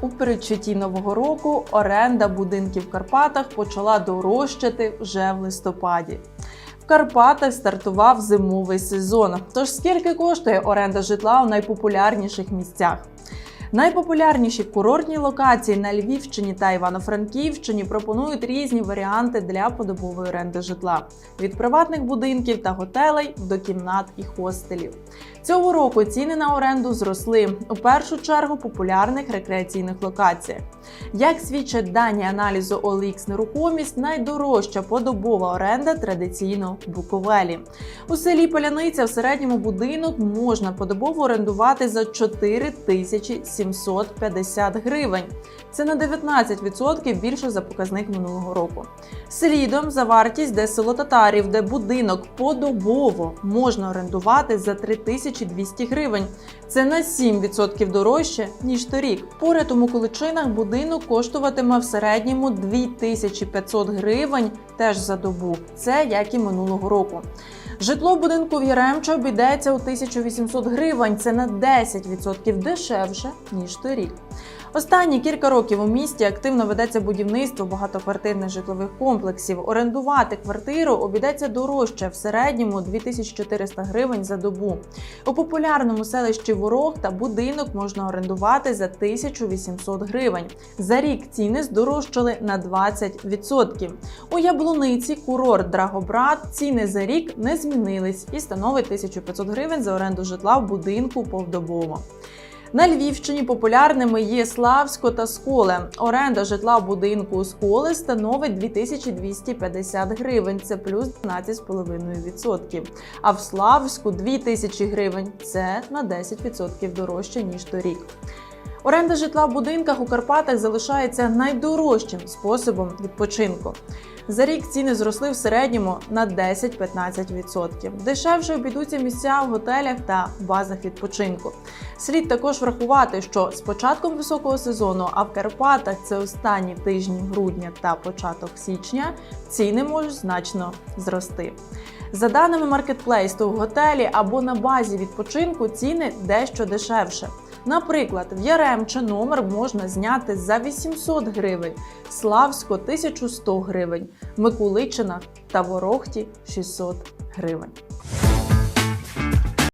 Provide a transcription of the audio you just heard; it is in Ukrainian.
у передчутті нового року оренда будинків в Карпатах почала дорожчати вже в листопаді. В Карпатах стартував зимовий сезон. Тож скільки коштує оренда житла у найпопулярніших місцях? Найпопулярніші курортні локації на Львівщині та Івано-Франківщині пропонують різні варіанти для подобової оренди житла від приватних будинків та готелей до кімнат і хостелів. Цього року ціни на оренду зросли у першу чергу популярних рекреаційних локаціях. Як свідчать дані аналізу OLX нерухомість, найдорожча подобова оренда традиційно в Буковелі. У селі Поляниця в середньому будинок можна подобово орендувати за 4750 гривень. Це на 19% більше за показник минулого року. Слідом за вартість де село Татарів, де будинок подобово можна орендувати за 3200 гривень. Це на 7% дорожче ніж торік. Поряд у Миколичинах будинок коштуватиме в середньому 2500 гривень теж за добу. Це як і минулого року. Житло будинку в Яремче обійдеться у 1800 гривень. Це на 10% дешевше ніж торік. Останні кілька років у місті активно ведеться будівництво багатоквартирних житлових комплексів. Орендувати квартиру обійдеться дорожче в середньому 2400 гривень за добу. У популярному селищі Ворохта будинок можна орендувати за 1800 гривень. За рік ціни здорожчали на 20%. У Яблуниці курорт Драгобрат ціни за рік не змінились і становить 1500 гривень за оренду житла в будинку повдобово. На Львівщині популярними є Славсько та Сколе. Оренда житла будинку у Сколе становить 2250 гривень, це плюс 12,5%. А в Славську 2000 гривень, це на 10% дорожче ніж торік. Оренда житла в будинках у Карпатах залишається найдорожчим способом відпочинку. За рік ціни зросли в середньому на 10-15%. Дешевше обійдуться місця в готелях та базах відпочинку. Слід також врахувати, що з початком високого сезону, а в Карпатах це останні тижні грудня та початок січня, ціни можуть значно зрости. За даними то в готелі або на базі відпочинку ціни дещо дешевше. Наприклад, в Яремче номер можна зняти за 800 гривень, Славсько 1100 гривень, Микуличина та Ворохті 600 гривень.